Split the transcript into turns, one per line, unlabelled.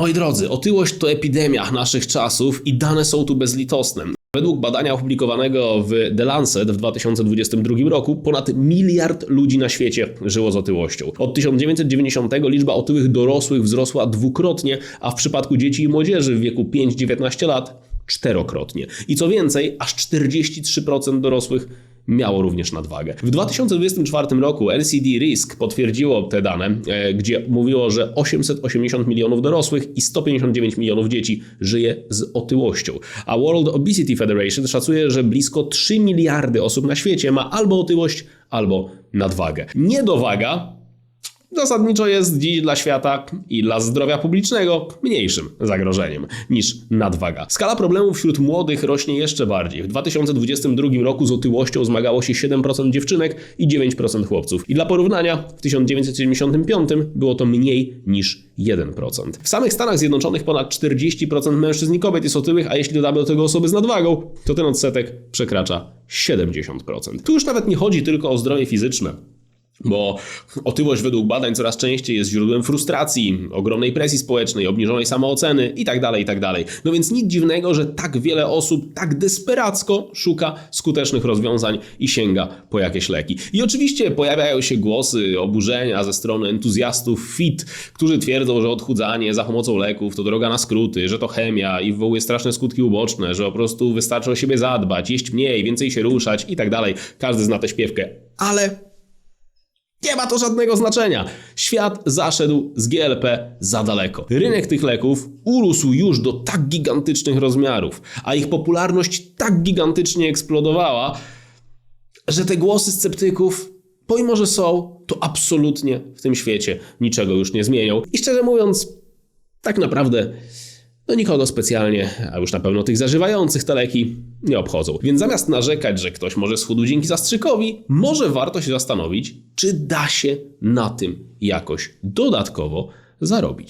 Moi drodzy, otyłość to epidemia naszych czasów i dane są tu bezlitosne. Według badania opublikowanego w The Lancet w 2022 roku ponad miliard ludzi na świecie żyło z otyłością. Od 1990 liczba otyłych dorosłych wzrosła dwukrotnie, a w przypadku dzieci i młodzieży w wieku 5-19 lat czterokrotnie. I co więcej, aż 43% dorosłych miało również nadwagę. W 2024 roku NCD Risk potwierdziło te dane, e, gdzie mówiło, że 880 milionów dorosłych i 159 milionów dzieci żyje z otyłością. A World Obesity Federation szacuje, że blisko 3 miliardy osób na świecie ma albo otyłość, albo nadwagę. Niedowaga zasadniczo jest dziś dla świata i dla zdrowia publicznego mniejszym zagrożeniem niż nadwaga. Skala problemów wśród młodych rośnie jeszcze bardziej. W 2022 roku z otyłością zmagało się 7% dziewczynek i 9% chłopców. I dla porównania w 1975 było to mniej niż 1%. W samych Stanach Zjednoczonych ponad 40% mężczyzn i kobiet jest otyłych, a jeśli dodamy do tego osoby z nadwagą, to ten odsetek przekracza 70%. Tu już nawet nie chodzi tylko o zdrowie fizyczne. Bo otyłość według badań coraz częściej jest źródłem frustracji, ogromnej presji społecznej, obniżonej samooceny itd., itd. No więc nic dziwnego, że tak wiele osób tak desperacko szuka skutecznych rozwiązań i sięga po jakieś leki. I oczywiście pojawiają się głosy oburzenia ze strony entuzjastów FIT, którzy twierdzą, że odchudzanie za pomocą leków to droga na skróty, że to chemia i wywołuje straszne skutki uboczne, że po prostu wystarczy o siebie zadbać, jeść mniej, więcej się ruszać itd. Każdy zna tę śpiewkę. Ale nie ma to żadnego znaczenia. Świat zaszedł z GLP za daleko. Rynek tych leków urósł już do tak gigantycznych rozmiarów, a ich popularność tak gigantycznie eksplodowała, że te głosy sceptyków, pomimo że są, to absolutnie w tym świecie niczego już nie zmienią. I szczerze mówiąc, tak naprawdę no nikogo specjalnie, a już na pewno tych zażywających te leki, nie obchodzą. Więc zamiast narzekać, że ktoś może schudł dzięki zastrzykowi, może warto się zastanowić, czy da się na tym jakoś dodatkowo zarobić.